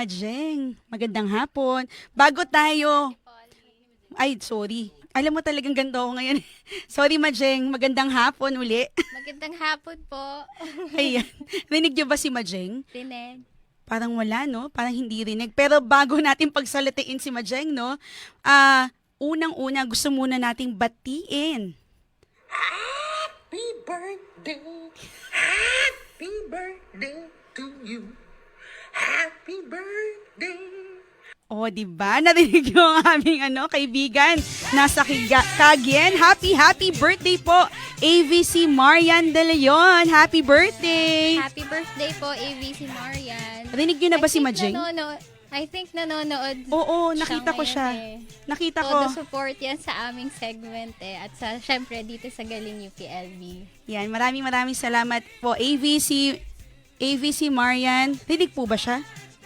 Majeng. Magandang hapon. Bago tayo... Ay, sorry. Alam mo talagang ganito ako ngayon. sorry, Majeng. Magandang hapon uli. Magandang hapon po. Ayan. Rinig niyo ba si Majeng? Rinig. Parang wala, no? Parang hindi rinig. Pero bago natin pagsalitain si Majeng, no? Ah, unang-una gusto muna nating batiin. Happy birthday, happy birthday to you. Happy birthday. O, di ba? Narinig ang aming ano, kaibigan. Nasa Kiga- Cagayan. Happy, happy birthday po. AVC Marian De Leon. Happy birthday. Happy birthday po, AVC Marian. Rinig niyo na ba I si Majeng? nanono- I think nanonood Oo, nakita ko siya. eh. Nakita ko. Todo support yan sa aming segment eh. At sa, syempre, dito sa Galing UPLB. Yan, maraming maraming salamat po. AVC, AVC Marian. Rinig po ba siya?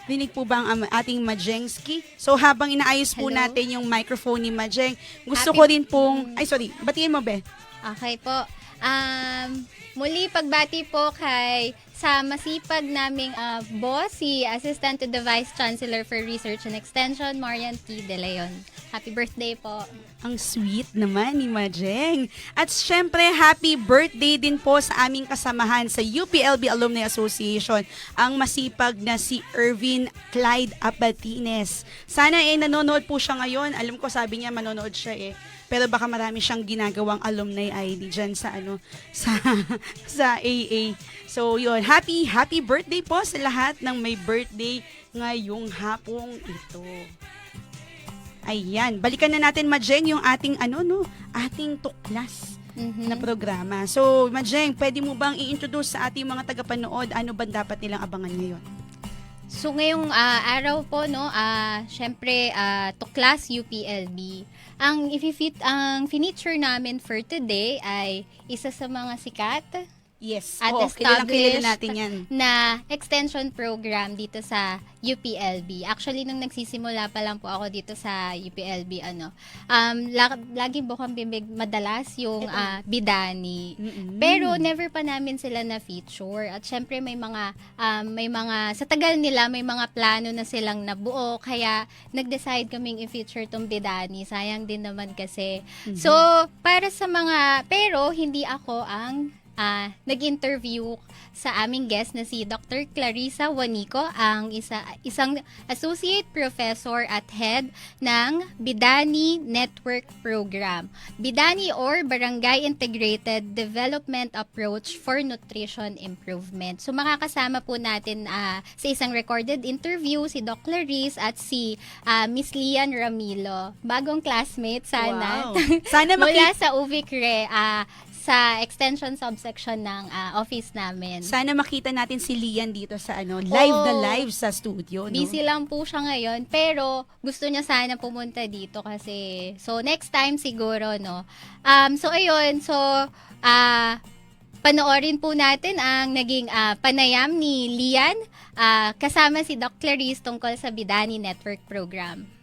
Rinig po ba ang ating Majengski? So habang inaayos po Hello? natin yung microphone ni Majeng, gusto Happy- ko rin pong, ay sorry, batiin mo be. Okay po. Um, muli pagbati po kay sa masipag naming ah, boss, si Assistant to the Vice Chancellor for Research and Extension, Marian T. De Leon. Happy birthday po. Ang sweet naman ni Majeng. At syempre, happy birthday din po sa aming kasamahan sa UPLB Alumni Association, ang masipag na si Irvin Clyde Abatines. Sana eh nanonood po siya ngayon. Alam ko sabi niya manonood siya eh. Pero baka marami siyang ginagawang alumni ID dyan sa ano sa sa AA. So yun, happy happy birthday po sa lahat ng may birthday ngayong hapong ito. Ayan, balikan na natin Majeng yung ating ano no, ating tuklas Mhm. na programa. So, Majeng, pwede mo bang i-introduce sa ating mga tagapanood ano ba dapat nilang abangan ngayon? So ngayong ah, araw po no, ah syempre ah, to class UPLB. Ang ififit ang feature namin for today ay isa sa mga sikat Yes, At oo, kilala established natin yan. na extension program dito sa UPLB. Actually, nung nagsisimula pa lang po ako dito sa UPLB, ano, um, la- lagi bukang bibig madalas yung ah, bidani. Mm-mm. Pero never pa namin sila na feature at syempre may mga um, may mga sa tagal nila may mga plano na silang nabuo kaya nag-decide kaming i-feature tong Bidani. Sayang din naman kasi. Mhm. So, para sa mga pero hindi ako ang ah, nag-interview sa aming guest na si Dr. Clarissa Wanico, ang isa, isang associate professor at head ng Bidani Network Program. Bidani or Barangay Integrated Development Approach for Nutrition Improvement. So makakasama po natin ah, sa isang recorded interview si Doc Clarice at si ah, Miss Lian Ramilo. Bagong classmate sana. Wow. Sana Mula makita, sa UVCRE, ah, sa extension subsection ng ah, office namin. sana makita natin si Lian dito sa ano, live na Oo. live sa studio, no? Busy lang po siya ngayon, pero gusto niya sana pumunta dito kasi, so next time siguro, no? Um, so ayun, so, ah, panoorin po natin ang naging ah, panayam ni Lian ah, kasama si Doc Clarice tungkol sa Bidani Network Program.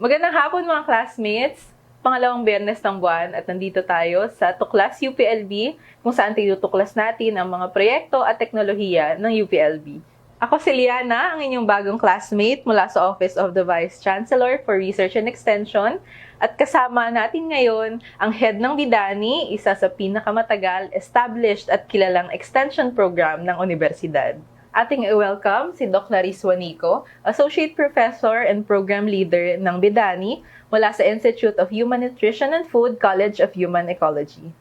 Magandang hapon mga classmates! Pangalawang biyernes ng buwan at nandito tayo sa Tuklas UPLB kung saan tinutuklas natin ang mga proyekto at teknolohiya ng UPLB. Ako si Liana, ang inyong bagong classmate mula sa Office of the Vice Chancellor for Research and Extension at kasama natin ngayon ang head ng Bidani, isa sa pinakamatagal, established at kilalang extension program ng universidad. Ating i-welcome si Doc Clarice Juanico, Associate Professor and Program Leader ng Bidani mula sa Institute of Human Nutrition and Food, College of Human Ecology.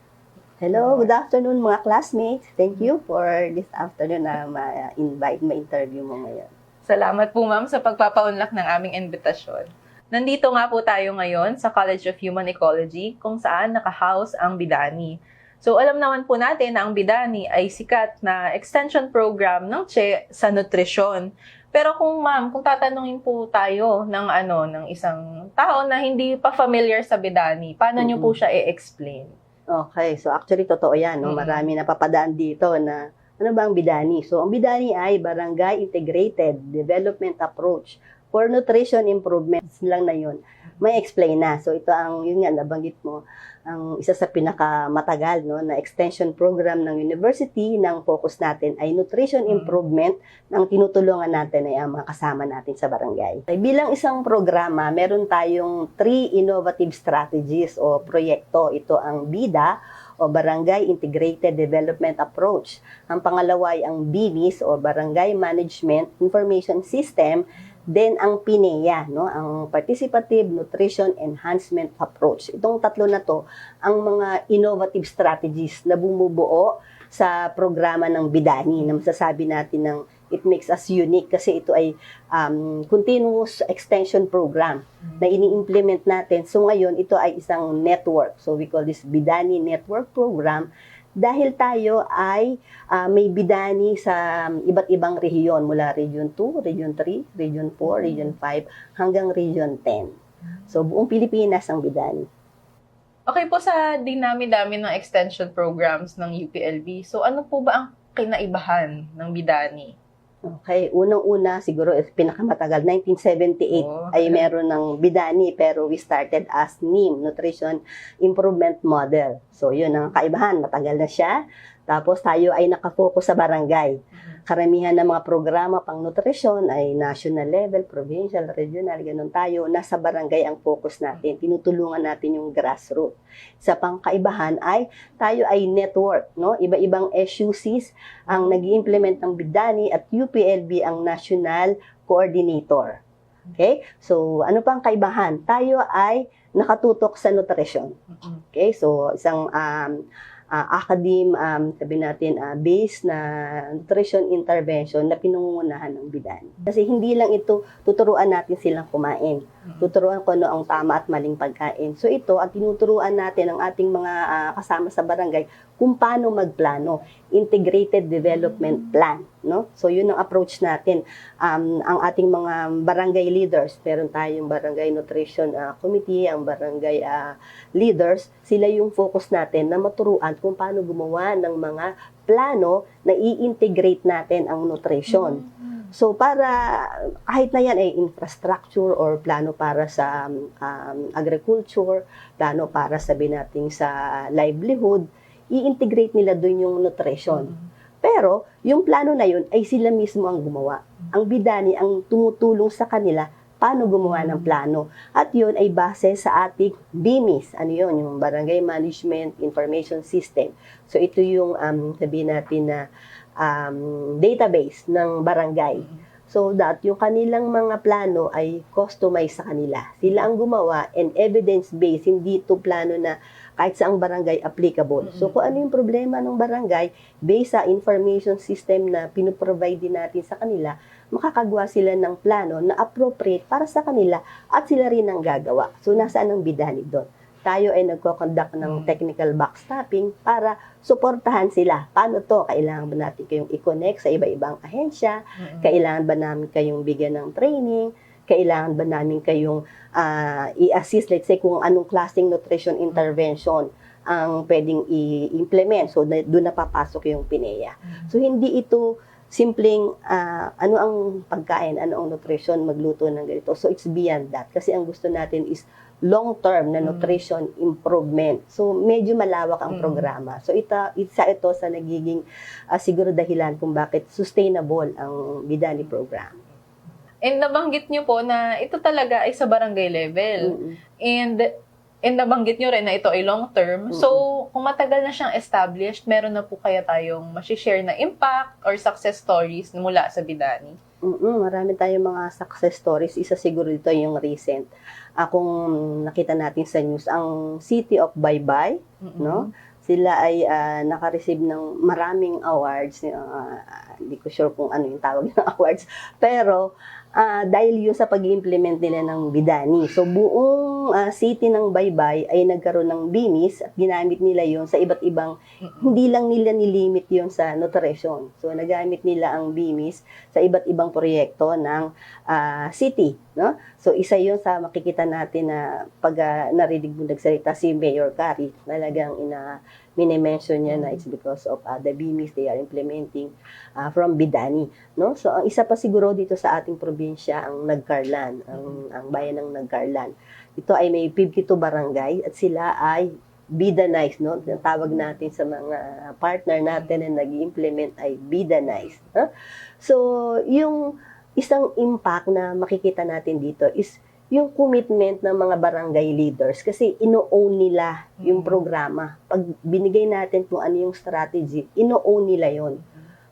Hello, good afternoon mga classmates. Thank you for this afternoon na ma-invite, ma-interview mo ngayon. Salamat po ma'am sa pagpapaunlak ng aming invitasyon. Nandito nga po tayo ngayon sa College of Human Ecology kung saan nakahouse ang Bidani. So alam naman po natin na ang Bidani ay sikat na extension program ng CHE sa nutrisyon. Pero kung ma'am, kung tatanungin po tayo ng ano ng isang tao na hindi pa familiar sa Bidani, paano niyo po siya i-explain? Okay, so actually totoo yan. No? Mm. Marami napapadaan dito na ano ba ang Bidani? So ang Bidani ay Barangay Integrated Development Approach For nutrition improvements lang na yun, may explain na. So ito ang, yun nga, nabanggit mo, ang isa sa pinakamatagal no, na extension program ng university ng focus natin ay nutrition Mm. improvement ng tinutulungan natin ay ang mga kasama natin sa barangay. Ay, bilang isang programa, meron tayong three innovative strategies o proyekto. Ito ang BIDA o Barangay Integrated Development Approach. Ang pangalawa ay ang BIMIS o Barangay Management Information System. Then ang PINEA, no, ang Participative Nutrition Enhancement Approach. Itong tatlo na to ang mga innovative strategies na bumubuo sa programa ng Bidani na masasabi natin ng it makes us unique kasi ito ay um, continuous extension program na ini-implement natin. So ngayon, ito ay isang network. So we call this Bidani Network Program dahil tayo ay ah, may bidani sa um, iba't ibang rehiyon mula Region 2, Region 3, Region 4, Region 5 hanggang Region 10. So buong Pilipinas ang bidani. Okay po sa dinami-dami ng extension programs ng UPLB. So ano po ba ang kinaibahan ng Bidani? Okay, unang-una siguro is pinakamatagal 1978 Oh. ay meron ng bidani pero we started as NIM, Nutrition Improvement Model. So yun ang kaibahan, matagal na siya. Tapos tayo ay nakafocus sa barangay. Karamihan ng mga programa pang nutrisyon ay national level, provincial, regional, ganun tayo. Nasa barangay ang focus natin. Tinutulungan natin yung grassroots. Sa pangkaibahan ay tayo ay network, no? Iba-ibang SUCs ang nag implement ng Bidani at UPLB ang national coordinator. Okay? So, ano pang kaibahan? Tayo ay nakatutok sa nutrition. Okay? So, isang um, uh, academe, um, sabi natin, uh, based na nutrition intervention na pinungunahan ng Bidani. Kasi hindi lang ito, tuturuan natin silang kumain. Tuturuan ko ano ang tama at maling pagkain. So ito, ang tinuturuan natin ng ating mga ah, kasama sa barangay kung paano magplano. Integrated Development Plan. No? So yun ang approach natin. Um, ang ating mga barangay leaders, meron tayong barangay nutrition ah, committee, ang barangay ah, leaders, sila yung focus natin na maturuan kung paano gumawa ng mga plano na i-integrate natin ang nutrition. So para kahit na yan ay infrastructure or plano para sa um, um, agriculture, plano para sabi natin sa livelihood, i-integrate nila doon yung nutrition. Pero yung plano na yun ay sila mismo ang gumawa. Ang bidani ang tumutulong sa kanila paano gumawa ng plano. At yun ay base sa ating BIMIS. Ano yun? Yung Barangay Management Information System. So ito yung um, sabihin natin na um, database ng barangay. So that yung kanilang mga plano ay customized sa kanila. Sila ang gumawa and evidence-based, hindi ito plano na kahit sa ang barangay applicable. So kung ano yung problema ng barangay, based sa information system na pinoprovide din natin sa kanila, makakagawa sila ng plano na appropriate para sa kanila at sila rin ang gagawa. So nasaan ang bidani doon? Tayo ay nagko-conduct ng technical backstopping para suportahan sila. Paano to? Kailangan ba natin kayong i-connect sa iba-ibang ahensya? Kailangan ba namin kayong bigyan ng training? Kailangan ba namin kayong ah, i-assist, let's say, kung anong klaseng nutrition intervention ang pwedeng i-implement. So, na, doon na papasok yung PINEA. So, hindi ito simpleng ah, ano ang pagkain, ano ang nutrition, magluto ng ganito. So, it's beyond that. Kasi ang gusto natin is long-term na nutrition improvement. So, medyo malawak ang programa. So, ita, isa ito sa nagiging ah, siguro dahilan kung bakit sustainable ang Bidani program. And nabanggit niyo po na ito talaga ay sa barangay level. Mm-mm. And and nabanggit niyo rin na ito ay long term. So, kung matagal na siyang established, meron na po kaya tayong share na impact or success stories mula sa Bidani. Mm, marami tayong mga success stories. Isa siguro dito yung recent. Ah, kung nakita natin sa news, ang City of Baybay, no? Sila ay ah, naka-receive ng maraming awards. Ah, hindi ko sure kung ano yung tawag ng awards. Pero ah, dahil yun sa pag-implement nila ng Bidani. So buong ah, city ng Baybay ay nagkaroon ng BIMIS at ginamit nila yon sa iba't ibang hindi lang nila nilimit yon sa nutrition. So nagamit nila ang BIMIS sa iba't ibang proyekto ng ah, city, no? So isa 'yon sa makikita natin na pag ah, narinig mo nagsalita si Mayor Kari, talagang ina minimension niya na it's because of uh, the BMIS they are implementing uh, from Bidani. No? So, ang isa pa siguro dito sa ating probinsya, ang Nagcarlan, ang, ang bayan ng Nagcarlan. Ito ay may 52 barangay at sila ay Bidanize, no? Ang tawag natin sa mga partner natin na nag implement ay Bidanize. No? So, yung isang impact na makikita natin dito is yung commitment ng mga barangay leaders kasi ino-own nila yung programa. Pag binigay natin kung ano yung strategy, ino-own nila yon.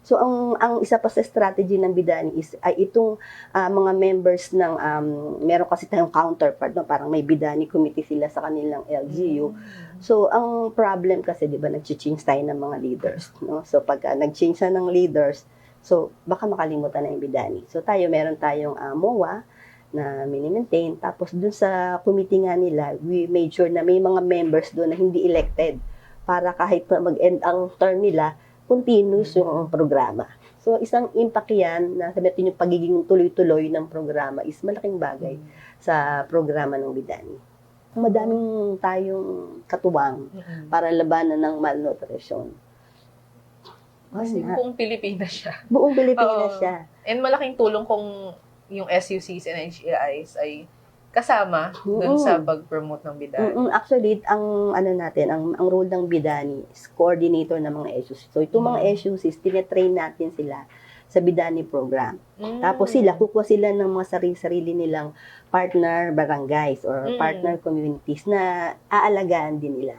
So ang ang isa pa sa strategy ng Bidani is ay itong ah, mga members ng um, meron kasi tayong counterpart no parang may Bidani committee sila sa kanilang LGU. So ang problem kasi 'di ba nag-change tayo ng mga leaders no. So pag nag-change na ng leaders, so baka makalimutan na yung Bidani. So tayo meron tayong ah, MOA na mini-maintain. Tapos dun sa committee nga nila, we made sure na may mga members doon na hindi elected para kahit na mag-end ang term nila, continuous yung programa. So, isang impact yan na sabi natin yung pagiging tuloy-tuloy ng programa is malaking bagay sa programa ng Bidani. Madaming tayong katuwang para labanan ng malnutrition. Kasi Ay, na- buong Pilipinas siya. buong Pilipinas Oo. siya. And malaking tulong kung yung SUCs and HEIs ay kasama Oo. sa pag-promote ng bidani. Mm-mm, actually, ang ano natin, ang, ang role ng Bidani is coordinator ng mga issues. So, itong mga Mm. issues is tinetrain natin sila sa Bidani program. Mm. Tapos sila, kukuha sila ng mga sarili-sarili nilang partner barangays or Mm. partner communities na aalagaan din nila.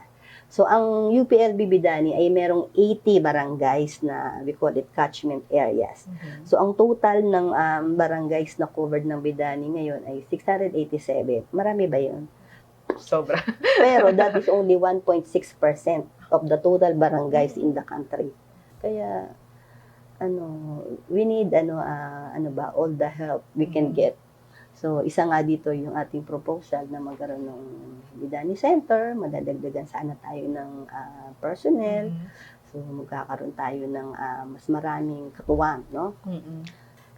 So, ang UPLB Bidani ay merong 80 barangays na we call it catchment areas. Mhm. So, ang total ng um, barangays na covered ng Bidani ngayon ay 687. Marami ba yun? Sobra. Pero that is only 1.6% of the total barangays in the country. Kaya ano, we need ano ah, ano ba all the help we can Mhm. get. So isa nga dito yung ating proposal na magkaroon ng Bidani Center, madadagdagan sana tayo ng ah, personnel. Mhm. So magkakaroon tayo ng ah, mas maraming katuwang, no? Mhm.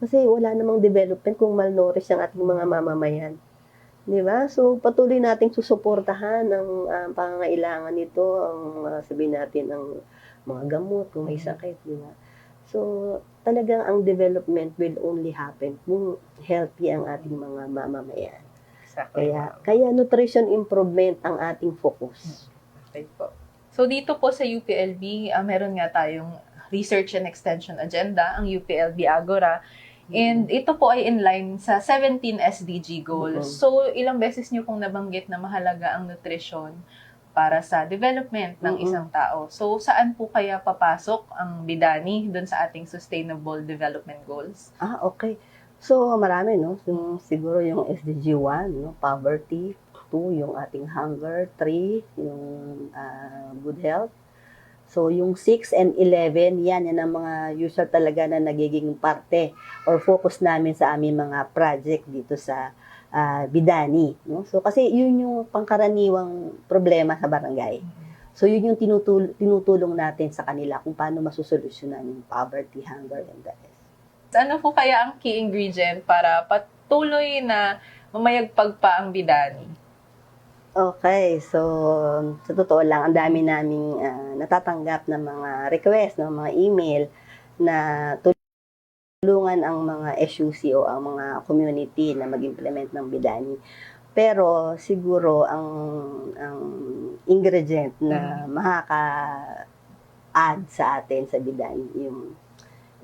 Kasi wala namang development kung malnourished ang ating mga mamamayan. Di ba? So, patuloy nating susuportahan ang ah, pangangailangan nito, ang ah, sabihin natin, ang mga gamot, kung may sakit, di ba? So, talagang ang development will only happen kung healthy ang ating mga mamamayan. Exactly. Kaya, kaya nutrition improvement ang ating focus. Okay po. So dito po sa UPLB, ah, meron nga tayong Research and Extension Agenda, ang UPLB Agora. And ito po ay in line sa 17 SDG goals. Mhm. So ilang beses niyo pong nabanggit na mahalaga ang nutrition para sa development ng Mhm. isang tao. So saan po kaya papasok ang Bidani doon sa ating Sustainable Development Goals? Ah, okay. So, marami, no? Yung, siguro yung SDG 1, no? Poverty. 2, yung ating hunger. 3, yung ah, good health. So, yung 6 and 11, yan, yan ang mga usual talaga na nagiging parte or focus namin sa aming mga project dito sa ah, Bidani. No? So, kasi yun yung pangkaraniwang problema sa barangay. So, yun yung tinutul- tinutulong natin sa kanila kung paano masusolusyonan yung poverty, hunger, and the rest. Ano po kaya ang key ingredient para patuloy na mamayagpag pa ang Bidani? Okay, so sa totoo lang, ang dami naming ah, natatanggap ng mga request, ng mga email na tulungan ang mga SUC o ang mga community na mag-implement ng Bidani. Pero siguro ang ang ingredient na makaka-add sa atin sa Bidani yung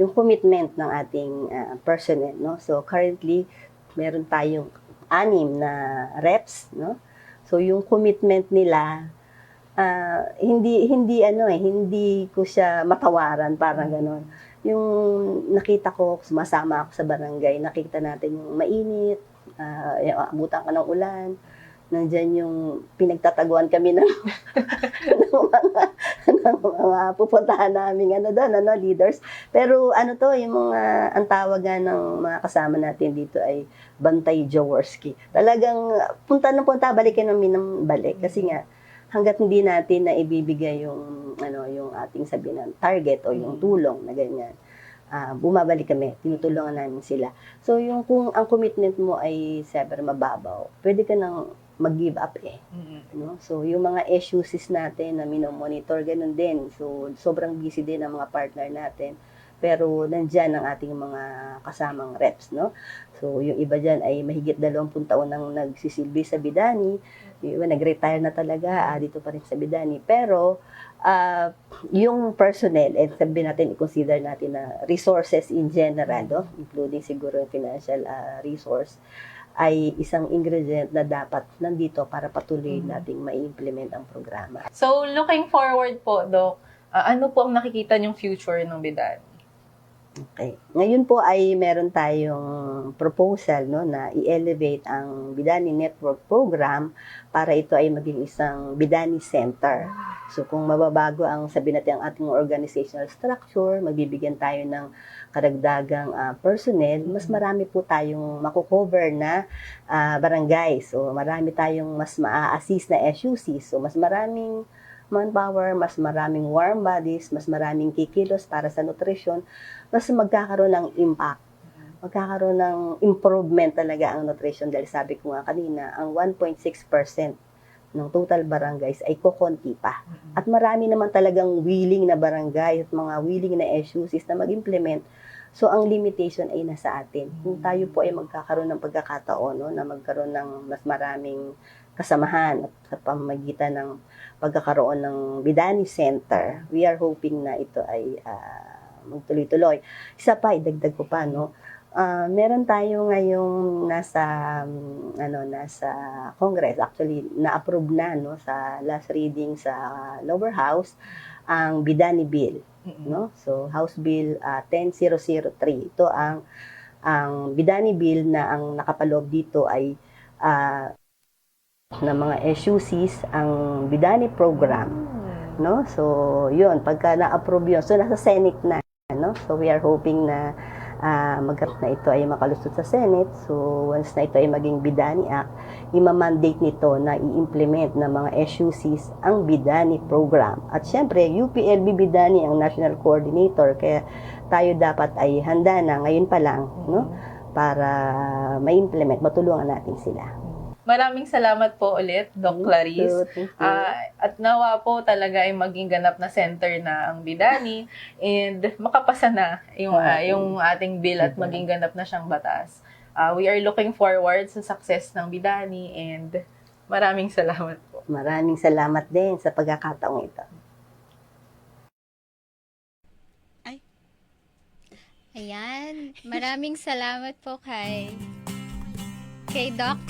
yung commitment ng ating ah, personnel, no? So currently meron tayong anim na reps, no? So yung commitment nila ah, hindi hindi ano eh hindi ko siya matawaran parang ganon. Yung nakita ko sumasama ako sa barangay, nakita natin yung mainit, ah, yung abutan ka ng ulan, nandyan yung pinagtataguan kami ng, ng mga ng mga pupuntahan namin ano doon, ano, leaders. Pero ano to, yung mga, ang tawagan ng mga kasama natin dito ay Bantay Jaworski. Talagang punta ng punta, balikin namin ng balik. Kasi nga, hanggat hindi natin na ibibigay yung, ano, yung ating sabihin ng target o yung tulong na ganyan, ah, bumabalik kami, tinutulungan namin sila. So, yung kung ang commitment mo ay sever mababaw, pwede ka nang mag-give up eh. No? So, yung mga issues natin na minomonitor, ganun din. So, sobrang busy din ang mga partner natin. Pero nandyan ang ating mga kasamang reps, no? So, yung iba dyan ay mahigit 20 taon nang nagsisilbi sa Bidani. Yung iba nag-retire na talaga, ah, dito pa rin sa Bidani. Pero, ah, yung personnel, and sabihin natin, i-consider natin na resources in general, no? including siguro yung financial ah, resource, ay isang ingredient na dapat nandito para patuloy nating ma-implement ang programa. So, looking forward po, Doc, ah, ano po ang nakikita niyong future ng Bidani? Okay. Ngayon po ay meron tayong proposal no na i-elevate ang Bidani Network Program para ito ay maging isang Bidani Center. So kung mababago ang sabi natin ang ating organizational structure, magbibigyan tayo ng karagdagang ah, personnel, mas marami po tayong makukover na ah, barangay. So marami tayong mas maa-assist na SUC. So mas maraming manpower, mas maraming warm bodies, mas maraming kikilos para sa nutrition, mas magkakaroon ng impact. Magkakaroon ng improvement talaga ang nutrition dahil sabi ko nga kanina, ang 1.6% ng total barangays ay kukonti pa. At marami naman talagang willing na barangay at mga willing na SUCs na mag-implement. So, ang limitation ay nasa atin. Kung tayo po ay magkakaroon ng pagkakataon, no, na magkaroon ng mas maraming kasamahan at sa pamamagitan ng pagkakaroon ng Bidani Center, we are hoping na ito ay ah, magtuloy-tuloy. Isa pa, idagdag ko pa, no? Ah, meron tayo ngayong nasa um, ano nasa Congress. Actually na-approve na no sa last reading sa lower house ang Bidani bill no? So House Bill ah, 10003 ito ang ang Bidani bill na ang nakapaloob dito ay ah, ng mga SUCs ang Bidani program no? So yun pagka na-approve yun. So nasa Senate na no so we are hoping na ah magkaroon na ito ay makalusot sa Senate. So, once na ito ay maging Bidani Act, ima-mandate nito na i-implement ng mga SUCs ang Bidani program. At syempre, UPLB Bidani ang national coordinator, kaya tayo dapat ay handa na ngayon pa lang, no? Para ma-implement, matulungan natin sila. Maraming salamat po ulit, Doc Clarice. So, thank you. Ah, at nawa po talaga ay maging ganap na center na ang Bidani and makapasa na yung, ah, yung ating bill at maging ganap na siyang batas. Ah, we are looking forward sa success ng Bidani and maraming salamat po. Maraming salamat din sa pagkakataong ito. Ayan. Maraming salamat po kay kay Doc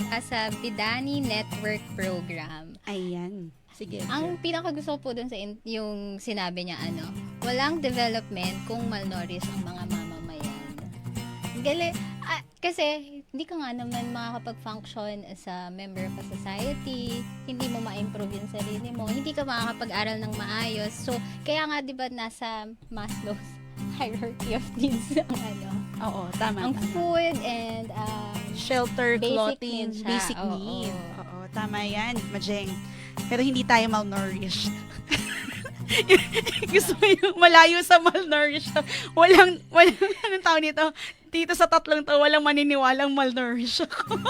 Clarissa sa Bidani Network Program. Ayan. Sige. Ang pinaka gusto po dun sa in- yung sinabi niya ano, walang development kung malnourished ang mga mamamayan. Gali, kasi hindi ka nga naman makakapag-function as a member of a society, hindi mo ma-improve yung sarili mo, hindi ka makakapag-aral ng maayos. So, kaya nga 'di ba nasa Maslow's hierarchy of needs ang ano, Oo, tama. ang tama. food and um, Shelter, Basic clothing, needs basic Oo, need. oo. Oo, tama yan, Majeng. Pero hindi tayo malnourished. Gusto mo yung malayo sa malnourished. Walang, walang, anong tawag nito? Dito sa tatlong to, walang maniniwalang malnourished ako.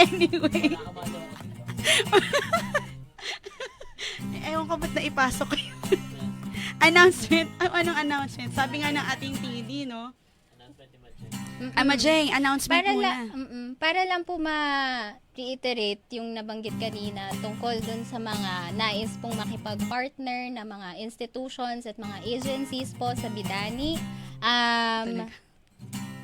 anyway. Ewan ko ba't naipasok yun. announcement. Ano- anong announcement? Sabi nga ng ating TV, no? Ah, Majeng, announcement para muna. mm para lang po ma-reiterate yung nabanggit kanina tungkol dun sa mga nais pong makipag-partner na mga institutions at mga agencies po sa Bidani. Um,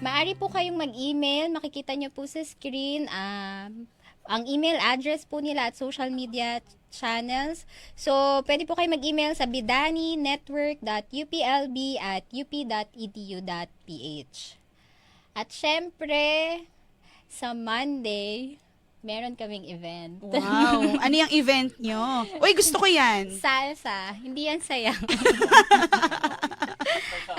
Maari po kayong mag-email, makikita nyo po sa screen. Um, ang email address po nila at social media channels. So, pwede po kayo mag-email sa bidaninetwork.uplb at up.edu.ph. At syempre, sa Monday, meron kaming event. Wow. ano yung event nyo? Uy, gusto ko yan. Salsa. Hindi yan sayang.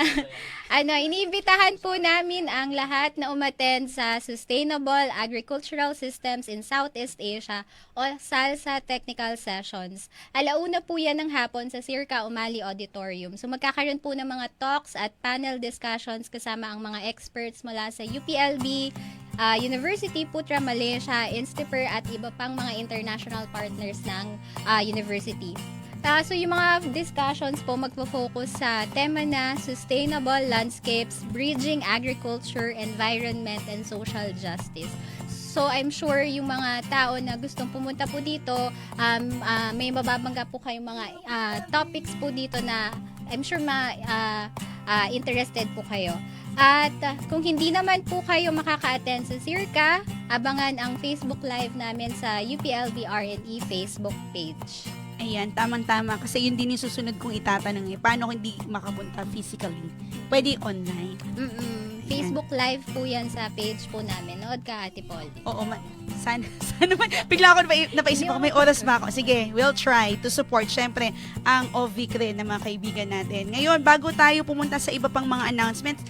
ano, iniimbitahan po namin ang lahat na umattend sa Sustainable Agricultural Systems in Southeast Asia o SALSA Technical Sessions. Alauna po yan ng hapon sa Circa Umali Auditorium. So magkakaroon po ng mga talks at panel discussions kasama ang mga experts mula sa UPLB, ah, University, Putra Malaysia, Instiper at iba pang mga international partners ng ah, university. Ah, so yung mga discussions po magfo-focus sa tema na sustainable landscapes, bridging agriculture, environment, and social justice. So I'm sure yung mga tao na gustong pumunta po dito, um, ah, may mababangga po kayong mga ah, topics po dito na I'm sure ma ah, ah, interested po kayo. At kung hindi naman po kayo makaka-attend sa CIRCA, abangan ang Facebook Live namin sa UPLB R&E Facebook page. Ayan, tamang-tama. Kasi yun din yung susunod kong itatanong eh. Paano kung hindi makapunta physically? Pwede online. Mm-mm. Facebook Live po yan sa page po namin. Nood ka, Ate Paul. Oo, ma- sana, sana man. Bigla ako napa- napaisip ako, may oras ba ako? Sige, we'll try to support, syempre, ang OVIC rin ng mga kaibigan natin. Ngayon, bago tayo pumunta sa iba pang mga announcements,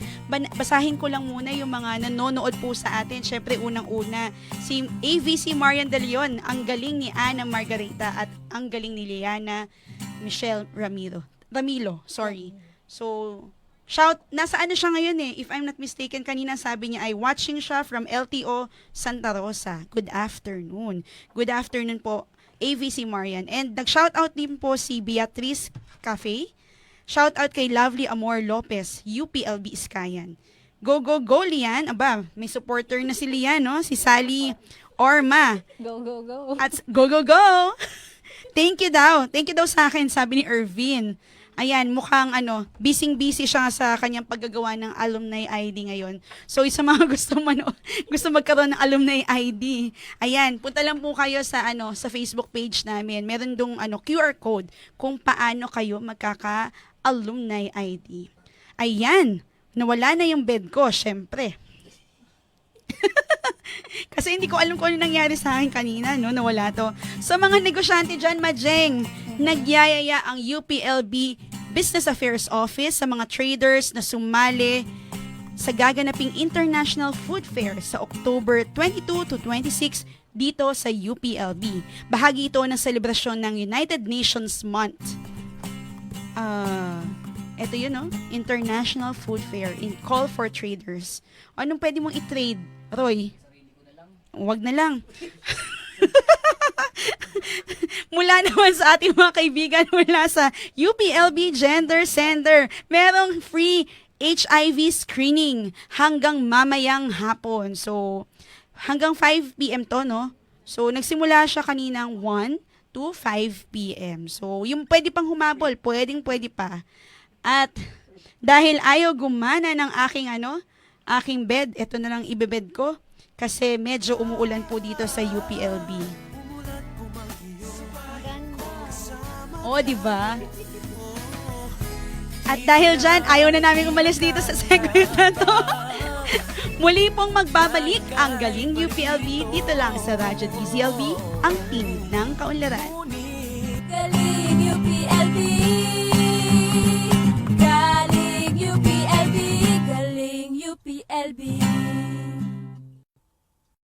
basahin ko lang muna yung mga nanonood po sa atin. Syempre, unang-una, si AVC Marian De Leon, ang galing ni Ana Margarita at ang galing ni Liana Michelle Ramiro. Ramilo, sorry. So, Shout, nasa ano siya ngayon eh, if I'm not mistaken, kanina sabi niya ay watching siya from LTO Santa Rosa. Good afternoon. Good afternoon po, AVC Marian. And nag-shoutout din po si Beatrice Cafe. Shoutout kay Lovely Amor Lopez, UPLB Iskayan. Go, go, go, Lian. Aba, may supporter na si Lian, no? Si Sally Orma. Go, go, go. At go, go, go! Thank you daw. Thank you daw sa akin, sabi ni Irvin. Ayan, mukhang ano, busy-busy siya sa kanyang paggagawa ng alumni ID ngayon. So, isa mga gusto mano, gusto magkaroon ng alumni ID. Ayan, punta lang po kayo sa ano, sa Facebook page namin. Meron dong ano, QR code kung paano kayo magkaka-alumni ID. Ayan, nawala na yung bed ko, syempre. Kasi hindi ko alam kung ano nangyari sa akin kanina, no? Nawala to. Sa mga negosyante dyan, Majeng, nagyayaya ang UPLB Business Affairs Office sa mga traders na sumali sa gaganaping International Food Fair sa October 22 to 26 dito sa UPLB. Bahagi ito ng selebrasyon ng United Nations Month. Ah, ito yun, no? International Food Fair in Call for Traders. Anong pwede mong i-trade, Roy? Huwag na lang. mula naman sa ating mga kaibigan mula sa UPLB Gender Center, merong free HIV screening hanggang mamayang hapon. So, hanggang 5 p.m. to, no? So, nagsimula siya kaninang 1 to 5 p.m. So, yung pwede pang humabol, pwedeng pwede pa. At dahil ayaw gumana ng aking ano, aking bed, ito na lang ibebed ko kasi medyo umuulan po dito sa UPLB. Oh, di ba? At dahil dyan, ayaw na namin umalis dito sa segment na to. Muli pong magbabalik ang galing UPLB dito lang sa Radyo DZLB, ang team ng kaunlaran. Galing UPLB